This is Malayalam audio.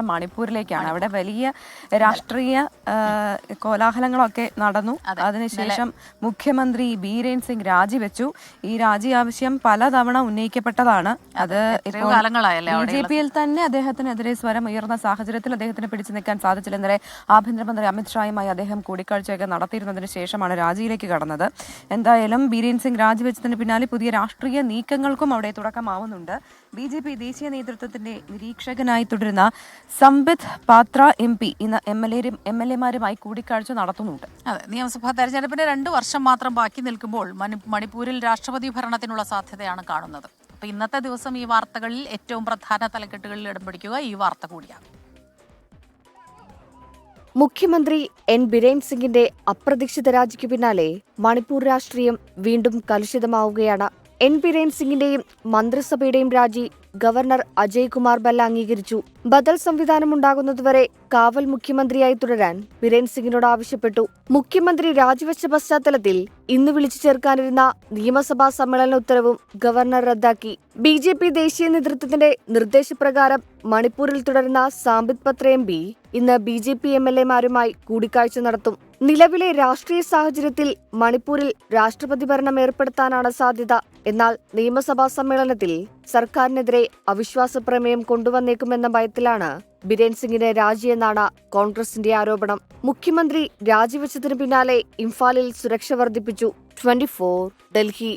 മണിപ്പൂരിലേക്കാണ്. അവിടെ വലിയ രാഷ്ട്രീയ കോലാഹലങ്ങളൊക്കെ നടന്നു. അതിനുശേഷം മുഖ്യമന്ത്രി ബീരേൻ സിംഗ് രാജിവെച്ചു ഈ രാജി ആവശ്യം പലതവണ ഉന്നയിക്കപ്പെട്ടതാണ്. അത് ബി ജെ പിയിൽ തന്നെ അദ്ദേഹത്തിനെതിരെ സ്വരം ഉയർന്ന സാഹചര്യത്തിൽ അദ്ദേഹത്തിന് പിടിച്ചു നിൽക്കാൻ സാധിച്ചില്ല. ഇന്നലെ ആഭ്യന്തരമന്ത്രി അമിത്ഷായുമായി അദ്ദേഹം കൂടിക്കാഴ്ചയൊക്കെ നടത്തിയിരുന്നതിന് ശേഷമാണ് രാജിയിലേക്ക് കടന്നത്. എന്തായാലും ബീരേൻ സിംഗ് രാജിവെച്ചതിന് പിന്നാലെ പുതിയ രാഷ്ട്രീയ നീക്കങ്ങൾക്കും അവിടെ തുടക്കമാവുന്നുണ്ട്. ബി ജെ പി ദേശീയ നേതൃത്വത്തിന്റെ നിരീക്ഷകനായി തുടരുന്ന സംബിത് പാത്ര എം പി ഇന്ന് എം എൽ എരും എം എൽ എമാരുമായി കൂടിക്കാഴ്ച നടത്തുന്നുണ്ട്. അതെ നിയമസഭാ തെരഞ്ഞെടുപ്പിന് രണ്ട് വർഷം മാത്രം ബാക്കി നിൽക്കുമ്പോൾ മണിപ്പൂരിൽ രാഷ്ട്രപതി ഭരണത്തിനുള്ള സാധ്യതയാണ് കാണുന്നത്. അപ്പൊ ഇന്നത്തെ ദിവസം ഈ വാർത്തകളിൽ ഏറ്റവും പ്രധാന തലക്കെട്ടുകളിൽ ഇടം പിടിക്കുക ഈ വാർത്ത കൂടിയാണ്. മുഖ്യമന്ത്രി എൻ. ബിരേൻ സിംഗിന്റെ അപ്രതീക്ഷിത രാജിക്ക് പിന്നാലെ മണിപ്പൂർ രാഷ്ട്രീയം വീണ്ടും കലുഷിതമാവുകയാണ്. എൻ. ബിരേൻ സിംഗിന്റെയും മന്ത്രിസഭയുടെയും രാജി ഗവർണർ അജയ് കുമാർ ബല്ല അംഗീകരിച്ചു. ബദൽ സംവിധാനം ഉണ്ടാകുന്നതുവരെ കാവൽ മുഖ്യമന്ത്രിയായി തുടരാൻ ബിരേൻ സിംഗിനോട് ആവശ്യപ്പെട്ടു. മുഖ്യമന്ത്രി രാജിവെച്ച പശ്ചാത്തലത്തിൽ ഇന്ന് വിളിച്ചു ചേർക്കാനിരുന്ന നിയമസഭാ സമ്മേളന ഉത്തരവും ഗവർണർ റദ്ദാക്കി. ബി ജെ പി ദേശീയ നേതൃത്വത്തിന്റെ നിർദ്ദേശപ്രകാരം മണിപ്പൂരിൽ തുടരുന്ന സാമ്പിത് പത്ര എം പി ഇന്ന് B J P M L എമാരുമായി കൂടിക്കാഴ്ച നടത്തും. നിലവിലെ രാഷ്ട്രീയ സാഹചര്യത്തിൽ മണിപ്പൂരിൽ രാഷ്ട്രപതി ഭരണം ഏർപ്പെടുത്താനാണ് സാധ്യത. എന്നാൽ നിയമസഭാ സമ്മേളനത്തിൽ സർക്കാരിനെതിരെ അവിശ്വാസ പ്രമേയം കൊണ്ടുവന്നേക്കുമെന്ന ഭയത്തിലാണ് ബിരേൻ സിംഗിന് രാജിയെന്നാണ് കോൺഗ്രസിന്റെ ആരോപണം. മുഖ്യമന്ത്രി രാജിവെച്ചതിനു പിന്നാലെ ഇംഫാലിൽ സുരക്ഷ വർദ്ധിപ്പിച്ചു. ട്വന്റി ഡൽഹി.